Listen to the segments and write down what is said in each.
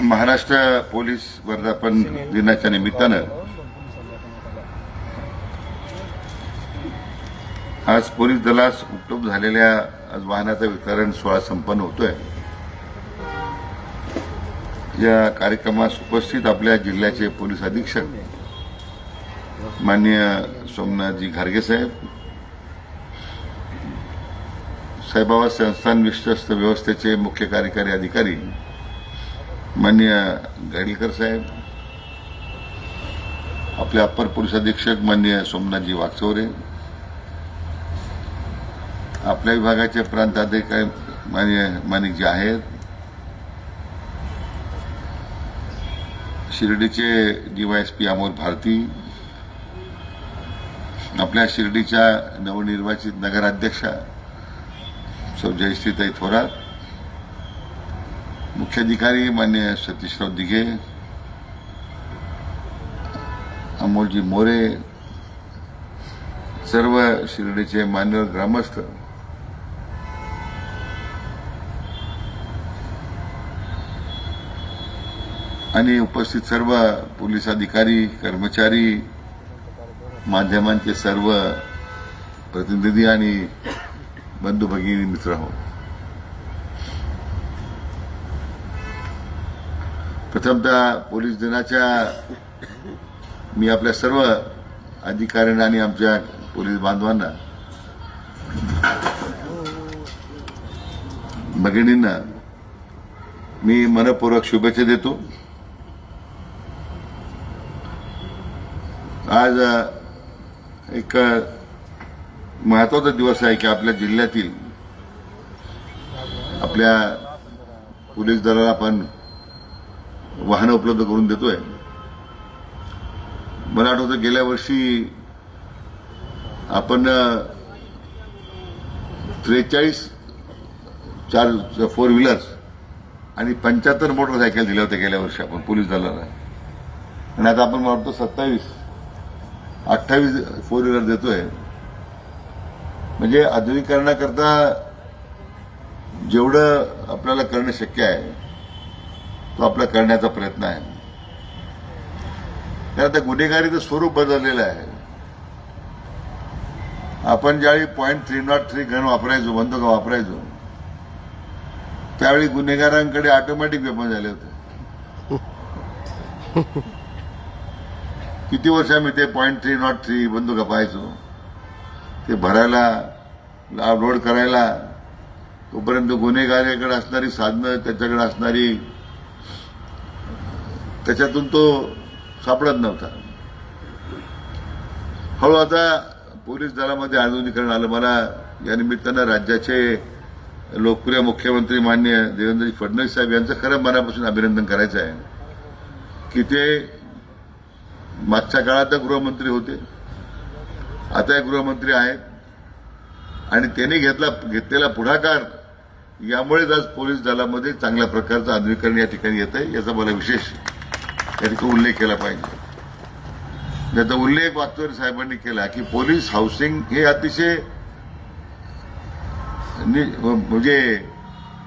Maharashtra police वर्धापन दिनाच्या निमित्तानं आज पोलीस दलास उपलब्ध झालेल्या आज वाहनाचा वितरण सोहळा संपन्न होतोय. या कार्यक्रमास उपस्थित आपल्या जिल्ह्याचे पोलीस अधीक्षक माननीय सोमनाथजी घारगे साहेब साईबाबा संस्थान विश्वस्त व्यवस्थेचे मुख्य कार्यकारी अधिकारी माननीय गाडीलकर साहेब आपले अप्पर पोलीस अधीक्षक माननीय सोमनाथजी वागचौरे आपल्या विभागाचे प्रांत अधिकारी माननीय माणिकजी आहेत शिर्डीचे डीवायएसपी अमोल भारती आपल्या शिर्डीच्या नवनिर्वाचित नगराध्यक्षा सौ जयश्रीताई थोरात मुख्याधिकारी मान्य सतीशराव दिघे अमोलजी मोरे सर्व शिर्डीचे मान्यवर ग्रामस्थ आणि उपस्थित सर्व पोलीस अधिकारी कर्मचारी माध्यमांचे सर्व प्रतिनिधी आणि बंधू भगिनी मित्र हो प्रथमतः पोलीस दिनाच्या मी आपल्या सर्व अधिकाऱ्यांना आणि आमच्या पोलीस बांधवांना भगिनींना मी मनपूर्वक शुभेच्छा देतो. आज एक महत्त्वाचा दिवस आहे की आपल्या जिल्ह्यातील आपल्या पोलीस दलाला आपण वाहनं उपलब्ध करून देतोय. मला आठवतं गेल्या वर्षी आपण त्रेचाळीस चार फोर व्हीलर्स आणि पंच्याहत्तर मोटरसायकल दिल्या होत्या गेल्या वर्षी आपण पोलीस दलाला. आणि आता आपण वाटतो सत्तावीस अठ्ठावीस फोर व्हीलर देतोय. म्हणजे आधुनिकरणाकरता जेवढं आपल्याला करणं शक्य आहे तो आपला करण्याचा प्रयत्न आहे. तर आता गुन्हेगारीचं स्वरूप बदललेलं आहे. आपण ज्यावेळी point three nought three gun वापरायचो बंदूक वापरायचो त्यावेळी गुन्हेगारांकडे ऑटोमॅटिक वेपन झाले होते. किती वर्ष आम्ही ते पॉईंट थ्री नॉट थ्री बंदुका पाहायचो? ते भरायला अपलोड करायला तोपर्यंत गुन्हेगाराकडे असणारी साधनं त्याच्याकडे असणारी त्याच्यातून तो सापडत नव्हता. हळू आता पोलीस दलामध्ये आधुनिकरण आलं. मला या निमित्तानं राज्याचे लोकप्रिय मुख्यमंत्री मान्य देवेंद्रजी फडणवीस साहेब यांचं खरं मनापासून अभिनंदन करायचं आहे. की ते मागच्या काळात गृहमंत्री होते. आता गृहमंत्री आहेत. आणि त्यांनी घेतला घेतलेला पुढाकार यामुळेच आज पोलीस दलामध्ये चांगल्या प्रकारचं आधुनिकरण या ठिकाणी येत आहे याचा मला विशेष या उल्लेख केला पाहिजे. त्याचा उल्लेख वागचौरे साहेबांनी केला की पोलीस हाऊसिंग हे अतिशय म्हणजे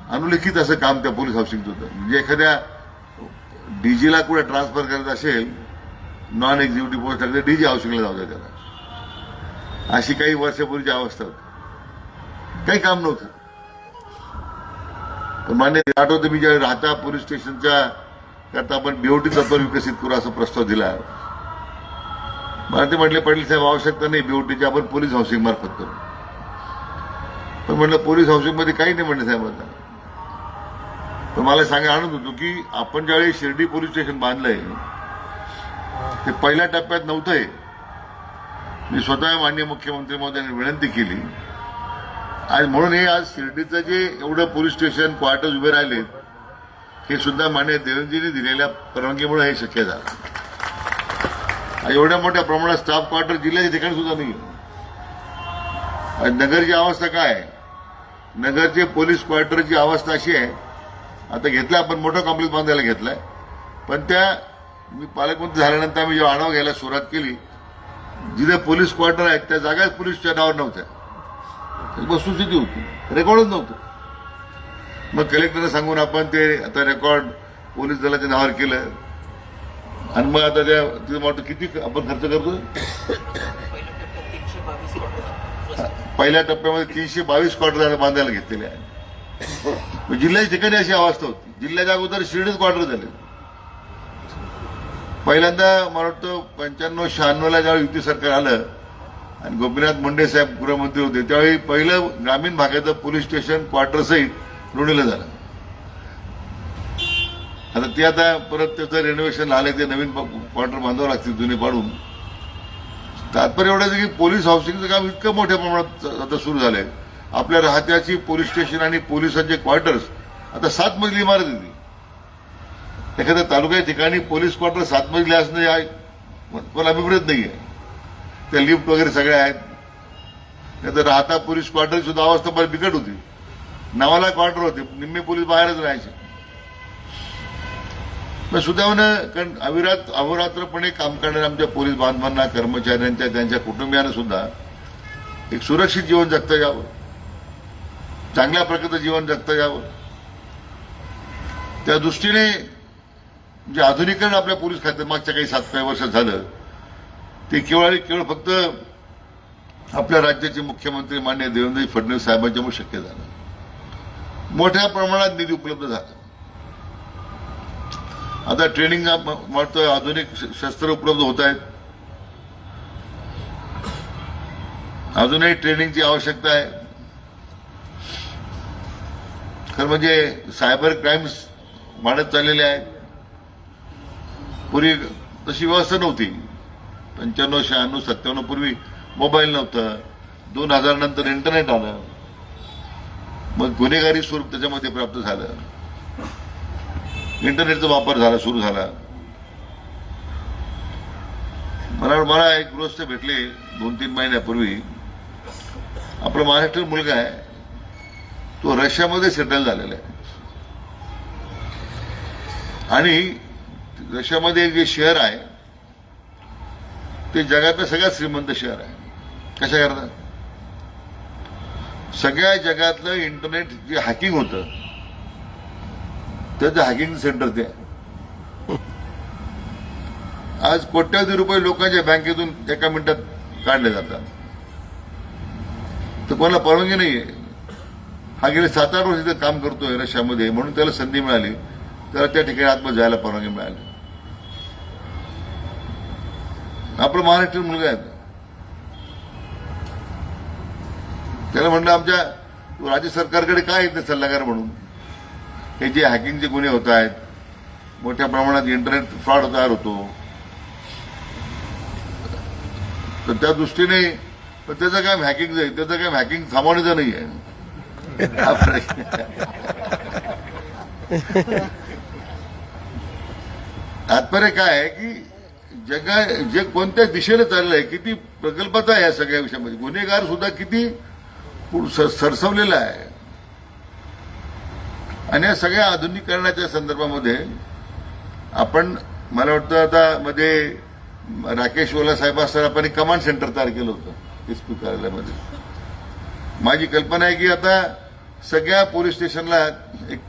अनुलिखित असं काम त्या पोलीस हाऊसिंगचं होतं. म्हणजे एखाद्या डीजीला कुठे ट्रान्सफर करायचं असेल नॉन एक्झिक्युटिव्ह पोस्ट टाकते डीजी हाऊसिंगला जाऊ द्या त्याला. अशी काही वर्षापूर्वीची अवस्था होती. काही काम नव्हतं. पण मान्य आठवतं मी ज्या राहता पोलीस स्टेशनच्या करता आपण बीओटी तत्व विकसित करू असा प्रस्ताव दिला. मला ते म्हटले पाटील साहेब आवश्यकता नाही बीओटीची आपण पोलीस हाऊसिंग मार्फत करू. पण म्हटलं पोलीस हाऊसिंगमध्ये काही नाही म्हणलं साहेब आता. मला सांगा आणत होतो की आपण ज्यावेळी शिर्डी पोलीस स्टेशन बांधलंय ते पहिल्या टप्प्यात नव्हतंय. मी स्वतः माननीय मुख्यमंत्री महोदयांनी विनंती केली. आज म्हणून हे आज शिर्डीचं जे एवढं पोलीस स्टेशन क्वार्टर्स उभे राहिलेत हे सुद्धा मान्य देवेंद्रजींनी दिलेल्या परवानगीमुळे हे शक्य झालं. एवढ्या मोठ्या प्रमाणात स्टाफ क्वार्टर जिल्ह्याच्या ठिकाणी सुद्धा नाही. नगरची अवस्था काय? आहे नगरचे पोलीस क्वार्टरची अवस्था अशी आहे आता घेतलं आपण मोठं कॉम्प्लेक्स बांधायला घेतलाय. पण त्या मी पालकमंत्री झाल्यानंतर आम्ही जेव्हा आढावा घ्यायला सुरुवात केली जिथे पोलीस क्वार्टर आहेत त्या जागाच पोलीसच्या नावावर नव्हत्या. वस्तुस्थिती होती. रेकॉर्डच नव्हतं. मग कलेक्टरला सांगून आपण ते आता रेकॉर्ड पोलीस दलाच्या नावावर केलं. आणि मग आता त्या तिथे वाटतं किती आपण खर्च करतो पहिल्या टप्प्यामध्ये तीनशे बावीस क्वार्टर बांधायला घेतलेले आहे जिल्ह्याच्या ठिकाणी अशी अवस्था होती. जिल्ह्याच्या अगोदर शिर्डीत क्वार्टर झाले. पहिल्यांदा मला वाटतं पंच्याण्णव शहाण्णवला ज्यावेळी युती सरकार आलं आणि गोपीनाथ मुंडे साहेब गृहमंत्री होते त्यावेळी पहिलं ग्रामीण भागाचं पोलीस स्टेशन क्वार्टरसहित लोणीला झालं. आता ते आता परत त्याचं रेनोव्हेशन आलंय ते नवीन क्वार्टर बांधावं लागतील जुने पाडून तात्पर्य एवढं की पोलीस हाऊसिंगचं काम इतकं मोठ्या प्रमाणात आता सुरू झालंय. आपल्या राहत्याची पोलीस स्टेशन आणि पोलिसांचे क्वार्टर्स आता सात मजली इमारत येते एखाद्या तालुक्या ठिकाणी पोलीस क्वार्टर सात मजली असणं हे मला अभिप्रेत आहे त्या लिफ्ट वगैरे सगळ्या आहेत. नाही तर राहता पोलीस क्वार्टर सुद्धा अवस्था फार बिकट होती. नावाला क्वार्टर होते. निम्मे पोलीस बाहेरच राहायचे. मग सुदैवानं कारण अविरात अहोरात्रपणे काम करणाऱ्या आमच्या पोलीस बांधवांना कर्मचाऱ्यांच्या त्यांच्या कुटुंबियांना सुद्धा एक सुरक्षित जीवन जगता यावं. चांगल्या प्रकारचं जीवन जगता यावं. त्या दृष्टीने जे आधुनिकरण आपल्या पोलीस खात्यात मागच्या काही सात काही वर्षात झालं ते केवळ आणि केवळ फक्त आपल्या राज्याचे मुख्यमंत्री मान्य देवेंद्र फडणवीस साहेबांच्यामुळे शक्य झालं. मोठ्या प्रमाणात निधी उपलब्ध झाला. आता ट्रेनिंग वाटतं आधुनिक श- शस्त्र उपलब्ध होत आहेत. अजूनही ट्रेनिंगची आवश्यकता आहे. खरं म्हणजे सायबर क्राईम्स वाढत चाललेले आहेत. पूर्वी तशी व्यवस्था नव्हती. पंच्याण्णव शहाण्णव सत्त्याण्णव पूर्वी मोबाईल नव्हतं. दोन हजार नंतर इंटरनेट आलं. मग गुन्हेगारी स्वरूप त्याच्यामध्ये प्राप्त झालं. इंटरनेटचा वापर झाला सुरू झाला. मला मला एक गृहस्थ भेटले दोन तीन महिन्यापूर्वी. आपला महाराष्ट्र मुलगा आहे. तो रशियामध्ये सेटल झालेला आहे. आणि रशियामध्ये एक जे शहर आहे ते जगातलं सगळ्यात श्रीमंत शहर आहे. कशा करता? सगळ्या जगातलं इंटरनेट जे हॅकिंग होतं त्याचं हॅकिंग सेंटर ते. आज कोट्यावधी रुपये लोकांच्या बँकेतून एका मिनिटात काढले जातात. तर कोणाला परवानगी नाहीये. हा गेले सात आठ वर्ष काम करतोय रशियामध्ये म्हणून त्याला संधी मिळाली. त्याला त्या ठिकाणी आतमध्ये जायला परवानगी मिळाली. आपला महाराष्ट्रीयन मुलगा आहे. त्याला म्हणलं आमच्या राज्य सरकारकडे काय येते सल्लागार म्हणून? हे जे हॅकिंगचे गुन्हे होत आहेत मोठ्या प्रमाणात इंटरनेट फ्रॉड तयार होतो. तर त्या दृष्टीने पण त्याचं काम हॅकिंग आहे त्याचं काम हॅकिंग थांबवण्याचं नाही आहे. तात्पर्य काय आहे की जगा जे कोणत्या दिशेने चाललंय किती प्रकल्पता आहे या सगळ्या विषयामध्ये? गुन्हेगार सुद्धा किती पुरुष सरसवलेला आहे. आणि या सगळ्या आधुनिकरणाच्या संदर्भामध्ये आपण मला वाटतं आता मध्ये राकेश ओला साहेब सर आपण एक कमांड सेंटर तयार केलं होतं एसपी कार्यालयामध्ये माझी कल्पना आहे की आता सगळ्या पोलीस स्टेशनला एक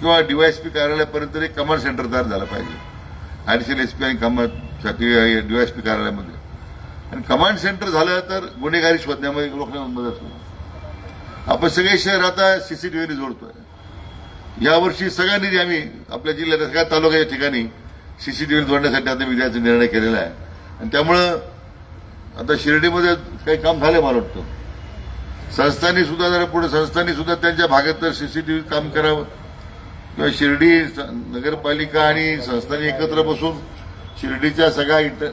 किंवा डीवायएसपी कार्यालयापर्यंत एक कमांड सेंटर तयार झालं पाहिजे. ऍडिशनल एसपी आणि कमांड डीवायएसपी कार्यालयामध्ये. आणि कमांड सेंटर झालं तर गुन्हेगारी शोधण्यामध्ये रोखण्यामध्ये मदत होईल. आपण सगळे शहर आता सीसीटीव्हीने जोडतोय. यावर्षी सगळ्यांनी निधी आम्ही आपल्या जिल्ह्यात सगळ्या तालुक्याच्या ठिकाणी सीसीटीव्ही जोडण्यासाठी आता विद्यार्थी निर्णय केलेला आहे. आणि त्यामुळं आता शिर्डीमध्ये काही काम झालं मला वाटतं. संस्थांनी सुद्धा जरा पुढे संस्थांनी सुद्धा त्यांच्या भागात तर सीसीटीव्ही काम करावं. किंवा शिर्डी स- नगरपालिका आणि संस्थांनी एकत्र बसून शिर्डीच्या सगळ्या इंटर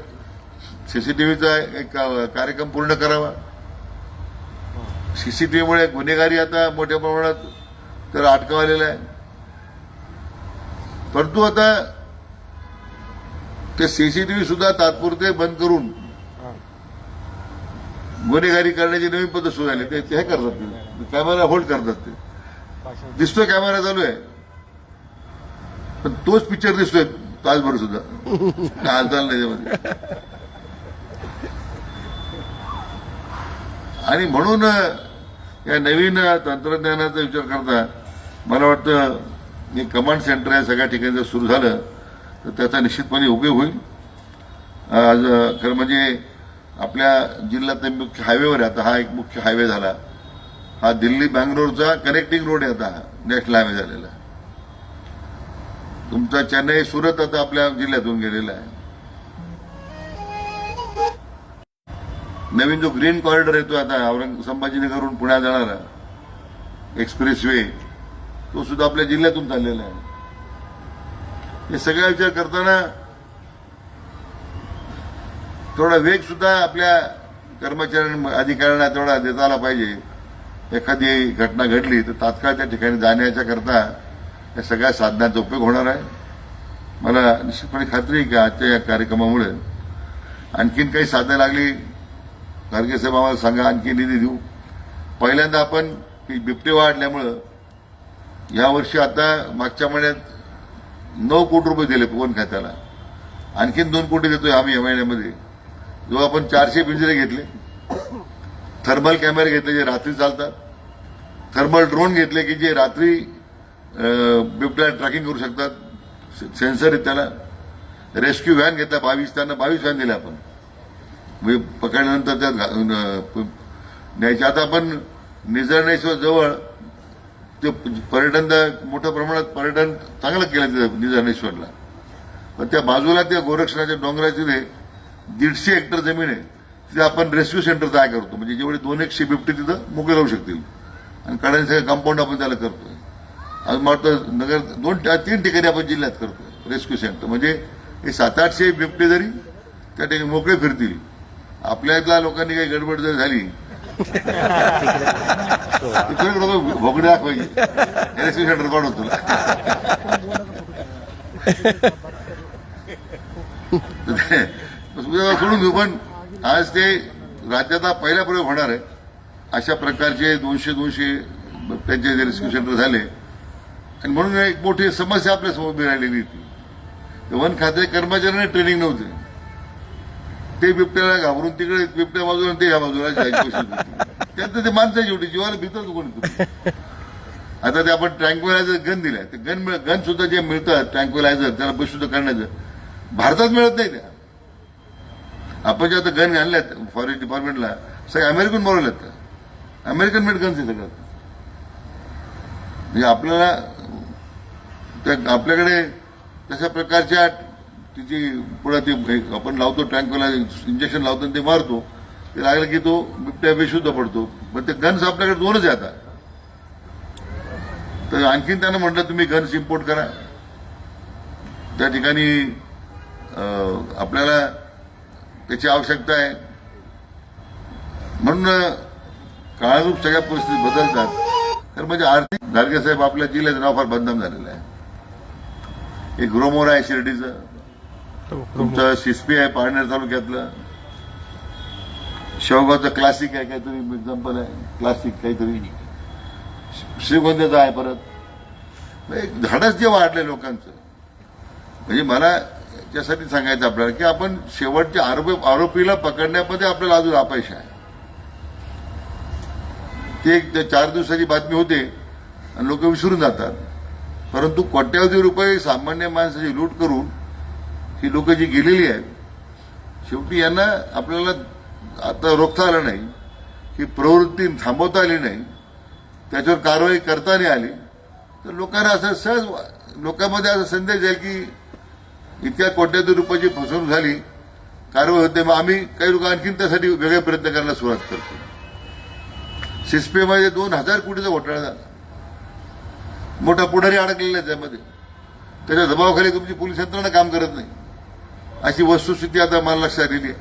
सीसीटीव्हीचा एक का- कार्यक्रम पूर्ण करावा. सीसीटीव्हीमुळे गुन्हेगारी आता मोठ्या प्रमाणात तर अटकावलेला आहे. परंतु आता ते सीसीटीव्ही सुद्धा तात्पुरते बंद करून गुन्हेगारी करण्याची नवीन पद्धत सुरू झाली. ते हे करतात ते. कॅमेरा होल्ड करतात ते. दिसतोय कॅमेरा चालू आहे. पण तोच पिक्चर दिसतोय तासभर सुद्धा. काय हालचाल नाही त्यामध्ये. आणि म्हणून या नवीन तंत्रज्ञानाचा विचार करता मला वाटतं जे कमांड सेंटर आहे सगळ्या ठिकाणी जर सुरू झालं तर त्याचा निश्चितपणे उपयोग होईल. आज खरं म्हणजे आपल्या जिल्ह्यात मुख्य हायवेवर आहे. आता हा एक मुख्य हायवे झाला. हा दिल्ली बँगलोरचा कनेक्टिंग रोड आहे आता हा नॅशनल हायवे झालेला. तुमचा चेन्नई सुरत आता आपल्या जिल्ह्यातून गेलेला आहे. नवीन जो ग्रीन कॉरिडॉर येतो आता औरंग संभाजीनगरहून पुण्यात जाणारा एक्सप्रेस वे तो सुद्धा आपल्या जिल्ह्यातून चाललेला आहे. हे सगळा विचार करताना थोडा वेग सुद्धा आपल्या कर्मचाऱ्यांना अधिकाऱ्यांना तेवढा देता आला पाहिजे. एखादी घटना घडली तर तात्काळ त्या ठिकाणी जाण्याच्या करता या सगळ्या साधनांचा उपयोग होणार आहे. मला निश्चितपणे खात्री आहे की आजच्या या कार्यक्रमामुळे आणखीन काही साधनं लागली गाडगे साहेब आम्हाला सांगा आणखी निधी देऊ. पहिल्यांदा आपण बिबटे वाढल्यामुळं यावर्षी आता मागच्या महिन्यात नऊ कोटी रुपये दिले कोण खात्याला. आणखीन दोन कोटी देतोय आम्ही या महिन्यामध्ये. जो आपण चारशे पिंजरे घेतले थर्मल कॅमेरे घेतले जे रात्री चालतात थर्मल ड्रोन घेतले की जे रात्री बिबट्या ट्रॅकिंग करू शकतात सेन्सर येत त्याला. रेस्क्यू व्हॅन घेतला बावीस त्यांना बावीस व्हॅन दिल्या आपण. म्हणजे पकडल्यानंतर त्यात घा- न्यायचे आता आपण निजरण्याशिवाय जवळ ते पर्यटन मोठ्या प्रमाणात पर्यटन चांगलं केलं तिथं निजरनेश्वरला. पण त्या बाजूला त्या गोरक्षणाच्या डोंगराची ते दीडशे हेक्टर जमीन आहे. तिथे आपण रेस्क्यू सेंटर तयार करतो. म्हणजे जेवढे दोन एकशे बिबटे तिथं मोकळे राहू शकतील. आणि कडाने कंपाऊंड आपण त्याला करतोय. आज मला वाटतं नगर दोन तीन ठिकाणी आपण जिल्ह्यात करतोय. Rescue centre. म्हणजे हे सात आठशे बिबटे जरी त्या ठिकाणी मोकळे फिरतील आपल्यातल्या लोकांनी काही गडबड जर झाली तिकडे लोक भोगडे दाखवायचे. रेस्क्यू सेंटर काढून तुला सोडून घेऊ पण आज ते राज्यात पहिला प्रयोग होणार आहे. अशा प्रकारचे दोनशे दोनशे त्यांचे जे रेस्क्यू सेंटर झाले. आणि म्हणून एक मोठी समस्या आपल्यासमोर उभी राहिलेली होती. वन खाते कर्मचाऱ्यांना ट्रेनिंग नव्हते. ते बिबट्याला घाबरून तिकडे बिबट्या बाजूला आणि ते ह्या बाजूला त्यांचं ते माणसं शेवटी जीवाला भीतर कोणी आता ते आपण ट्रँक्युलायझर गन दिलाय. ते गन गन सुद्धा जे मिळतात ट्रँक्युलायझर त्याला बशुद्ध करण्याचं भारतात मिळत नाही त्या आपण जे आता गन घालल्यात फॉरेस्ट डिपार्टमेंटला सगळे अमेरिकन बोलवल्यात अमेरिकन मेड गन्स आहे सगळं म्हणजे आपल्याला त्या आपल्याकडे तशा प्रकारच्या तिची पुढे ते आपण लावतो टँकला इंजेक्शन लावतो आणि ते मारतो ते लागलं की तो बिबट्या बेशुद्ध पडतो. पण ते गन्स आपल्याकडे दोनच आहे आता. तर आणखीन त्यांना म्हटलं तुम्ही गन्स इम्पोर्ट करा. त्या ठिकाणी आपल्याला त्याची आवश्यकता आहे. म्हणून काळानुरूप सगळ्या परिस्थिती बदलतात. तर म्हणजे आर्थिक धारगे साहेब आपल्या जिल्ह्याचं नाव फार बदनाम झालेलं आहे. एक ग्रोमोर आहे शिर्डीचं तुमचं शिस्पी आहे पारनेर तालुक्यातलं. शेवगावचं क्लासिक आहे काहीतरी एक्झाम्पल आहे. क्लासिक काहीतरी. श्रीगोंद्याचं आहे परत. एक झाडच जे वाढले लोकांचं. म्हणजे मला याच्यासाठी सांगायचं आपल्याला की आपण शेवटच्या आरोपी आरोपीला पकडण्यामध्ये आपल्याला अजून अपयश आहे. ते एक ते चार दिवसाची बातमी होते आणि लोक विसरून जातात. परंतु कोट्यावधी रुपये सामान्य माणसाची लूट करून ही लोक जी गेलेली आहेत शेवटी यांना आपल्याला आता रोखता आलं नाही ही प्रवृत्ती थांबवता आली नाही त्याच्यावर कारवाई करता नाही आली. तर लोकांना असं सहज लोकांमध्ये असा संदेश जाईल की इतक्या कोट्यावधी रुपयाची फसवणूक झाली कारवाई होते मग आम्ही काही लोक आणखीन त्यासाठी वेगळे प्रयत्न करायला सुरुवात करतो. सिस्पेमध्ये दोन हजार कोटीचा घोटाळा झाला. मोठा पुढारी अडकलेला आहे त्यामध्ये. त्याच्या दबावाखाली तुमची पोलीस यंत्रणा काम करत नाही. अशी वस्तुस्थिती आता मला लक्षात आलेली आहे.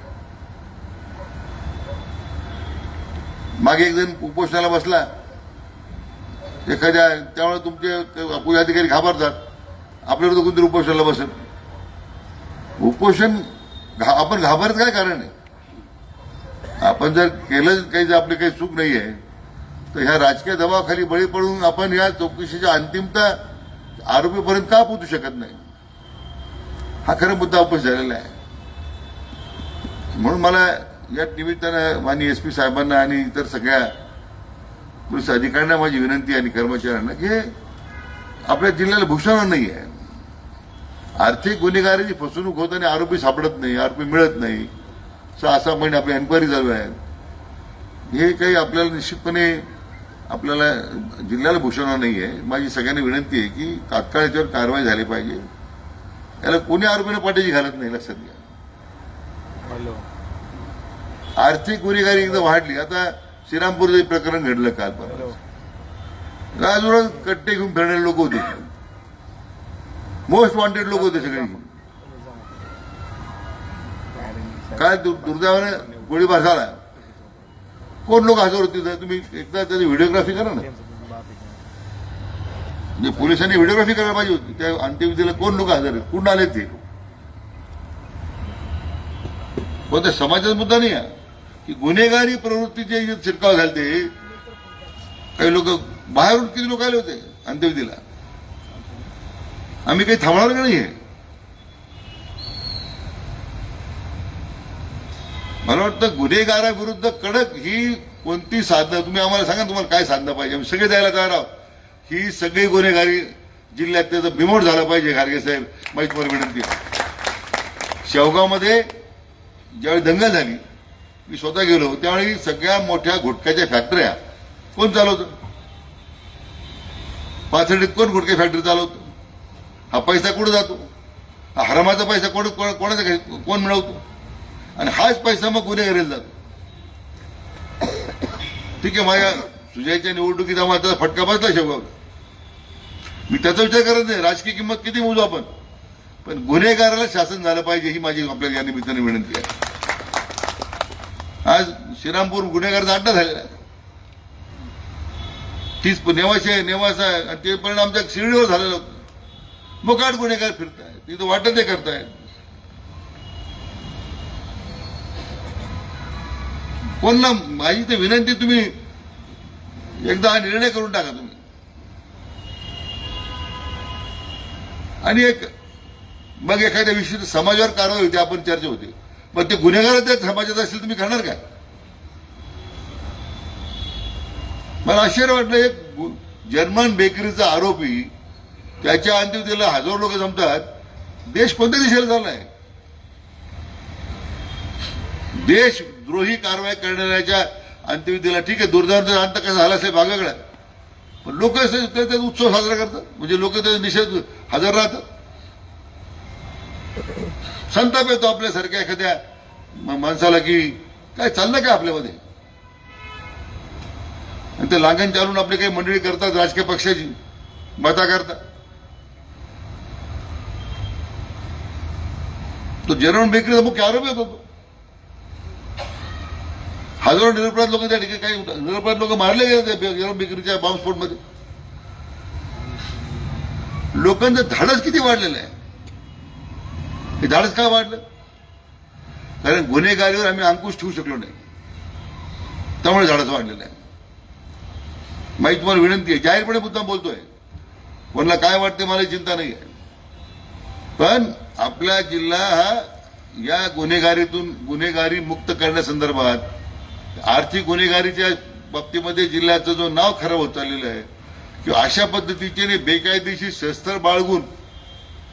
मागे एक जण उपोषणाला बसला. एखाद्या त्यामुळे तुमचे पोलीस अधिकारी घाबरतात. आपल्याकडे कोणतरी उपोषणाला बसेल. उपोषण घा- आपण घाबरत काय कारण आहे? आपण जर केलं काही जर आपली काही चूक नाही आहे तर ह्या राजकीय दबावाखाली बळी पडून आपण या चौकशीच्या अंतिमता आरोपीपर्यंत का पोहोचू शकत नाही? हा खरा मुद्दा उपस्थित झालेला आहे. म्हणून मला या निमित्तानं माननीय एस पी साहेबांना आणि इतर सगळ्या पोलीस अधिकाऱ्यांना माझी विनंती आणि कर्मचाऱ्यांना की हे आपल्या जिल्ह्याला भूषण नाही आहे आर्थिक गुन्हेगारीची फसवणूक होत आणि आरोपी सापडत नाही आरोपी मिळत नाही सहा सहा महिने आपली एन्क्वायरी चालू आहे. हे काही आपल्याला निश्चितपणे आपल्याला जिल्ह्याला भूषण नाही आहे माझी सगळ्यांनी विनंती आहे की तात्काळ याच्यावर कारवाई झाली पाहिजे. याला कोणी आरोपीने पाठीची घालत नाही लक्षात घ्या. आर्थिक गुन्हेगारी एकदा वाढली. आता श्रीरामपूरचं प्रकरण घडलं काल राजूराज कट्टे घेऊन फिरणारे लोक होते. मोस्ट वॉन्टेड लोक होते सगळे. काय दुर्दैवाने गोळीबार झाला. कोण लोक हजर होते? तुम्ही एकदा त्याची व्हिडिओग्राफी करा ना. म्हणजे पोलिसांनी व्हिडिओग्राफी करायला पाहिजे होती. त्या अंत्यविधीला कोण लोक हजर कुठून आले ते पण ते समाजाचा मुद्दा नाही की गुन्हेगारी प्रवृत्तीचे शिरकाव झाले काही लोक बाहेरून किती लोक आले होते अंत्यविधीला? आम्ही काही थांबणार का नाही मला वाटतं गुन्हेगाराविरुद्ध कडक ही कोणती साधनं तुम्ही आम्हाला सांगा तुम्हाला काय साधनं पाहिजे. आम्ही सगळे द्यायला तयार आहोत. ही सगळी गुन्हेगारी जिल्ह्यात त्याचं बिमोड झालं पाहिजे खारगे साहेब माहीत मला विनंती शेवगावमध्ये ज्यावेळी दंगल झाली मी स्वतः गेलो त्यावेळी सगळ्या मोठ्या गुटख्याच्या फॅक्टऱ्या कोण चालवतं? पाथर्डीत कोण गुटखे फॅक्टरी चालवतो? हा पैसा कुठं जातो? हा हरामाचा पैसा कोण कोणाचा घरी- कोण मिळवतो? आणि हाच पैसा मग गुन्हेगारीला जातो. ठीक आहे माझ्या सुजयच्या निवडणुकीचा माझा फटका बसला शेवगावला मी त्याचा विचार करत नाही. राजकीय किंमत किती मोजू आपण? पण गुन्हेगाराला शासन झालं पाहिजे ही माझी आपल्याला या निमित्ताने विनंती आहे. आज श्रीरामपूर गुन्हेगाराचा अड्डा झालेला आहे. तीच नेवाशी आहे नेवासा आहे. आणि ते परिणाम आमच्या शिर्डीवर झालेलं होतं. मुकाट गुन्हेगार फिरताय. तिथं वाटत ते करताय. कोणला माझी तर विनंती तुम्ही एकदा हा निर्णय करून टाका तुम्ही. आणि एक मग एखाद्या विशिष्ट समाजावर कारवाई होती आपण चर्चा होती. मग ते गुन्हेगार समाजात असेल तुम्ही करणार काय? मला आश्चर्य वाटलं एक जर्मन बेकरीचा आरोपी त्याच्या अंत्यविधीला हजारो लोक जमतात. देश कोणत्या दिशेला चाललाय? देशद्रोही कारवाई करणाऱ्याच्या अंत्यविधीला ठीक आहे दुर्दैवाचा अंत कसा झाला असेल भागाकडे. पण लोक त्याचा उत्सव साजरा करतात. म्हणजे लोक त्याचा निषेध हजर राहतात. संताप येतो आपल्यासारख्या एखाद्या माणसाला की काय चाललं काय आपल्यामध्ये? आणि ते लांगण चालून आपली काही मंडळी करतात राजकीय पक्षाची मता करतात तो जेरवण बेकरीचा मुख्य आरोपी होता तो. हजारो निरपराध लोक त्या ठिकाणी काही निरपराध लोक मारले गेले त्या बेकरीच्या बॉम्बस्फोटमध्ये लोकांचं धाडस किती वाढलेलं आहे? हे धाडस का वाढलं? कारण गुन्हेगारीवर आम्ही अंकुश ठेवू शकलो नाही. त्यामुळे धाडस वाढलेलं आहे. माहिती तुम्हाला विनंती आहे जाहीरपणे मुद्दा बोलतोय. कोणाला काय वाटते मला चिंता नाही आहे. पण आपला जिल्हा हा या गुन्हेगारीतून गुन्हेगारी मुक्त करण्यासंदर्भात आर्थिक गुन्हेगारीच्या बाबतीमध्ये जिल्ह्याचं जो नाव खराब होत चाललेलं आहे किंवा अशा पद्धतीचे बेकायदेशीर शस्त्र बाळगून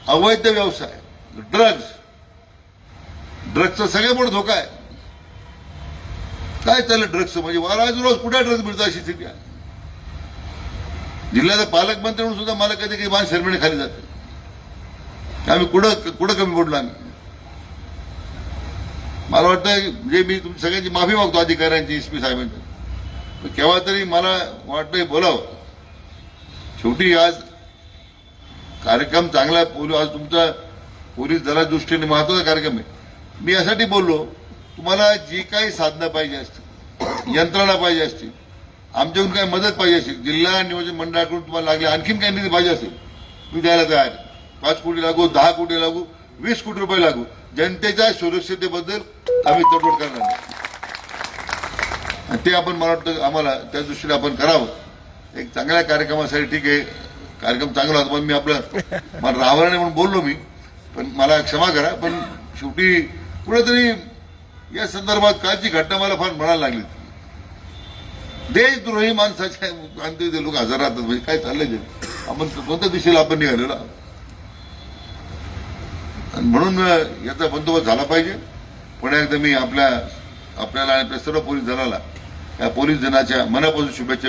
अवैध व्यवसाय ड्रग्ज ड्रग्जचा सगळेपण धोका आहे. काय चाललं ड्रग्जचं म्हणजे वाराज रोज कुठे ड्रग्ज मिळतं अशी स्थिती आहे? जिल्ह्याचा पालकमंत्री म्हणून सुद्धा मला कधी कधी मान शर्मेने खाली जाते. आम्ही कुठं कुठं कमी पडलो आम्ही? मला वाटतं जे मी तुम सगळ्यांची माफी मागतो अधिकाऱ्यांची एस पी साहेबांची. केव्हा तरी मला वाटतं बोलावं. शेवटी आज कार्यक्रम चांगला आहे. पोलीस आज तुमचा पोलीस दला दृष्टीने महत्त्वाचा कार्यक्रम आहे. मी यासाठी बोललो तुम्हाला जी काही साधनं पाहिजे असतील यंत्रणा पाहिजे असतील आमच्याकडून काही मदत पाहिजे असेल जिल्हा नियोजन मंडळाकडून तुम्हाला लागले आणखीन काही निधी पाहिजे असेल तुम्ही द्यायला तयार पाच कोटी लागू दहा कोटी लागू वीस कोटी रुपये लागू. जनतेच्या सुरक्षितेबद्दल आम्ही तडजोड करणार ते आपण मला वाटतं आम्हाला त्या दृष्टीने आपण करावं. एक चांगल्या कार्यक्रमासाठी ठीक आहे. कार्यक्रम चांगला होता पण मी आपलं मला राहणार नाही म्हणून बोललो मी. पण मला क्षमा करा पण शेवटी कुठेतरी या संदर्भात कालची घटना मला फार म्हणायला लागली देशद्रोही माणसाच्या अंत्यविधी लोक हजर राहतात म्हणजे काय चाललंय ते? आपण कोणत्या दिशेला आपण निघालेला म्हणून याचा बंदोबस्त झाला पाहिजे. पुन्हा एकदा मी आपल्या आपल्याला आणि आपल्या सर्व पोलीस दलाला या पोलीस जनाच्या मनापासून शुभेच्छा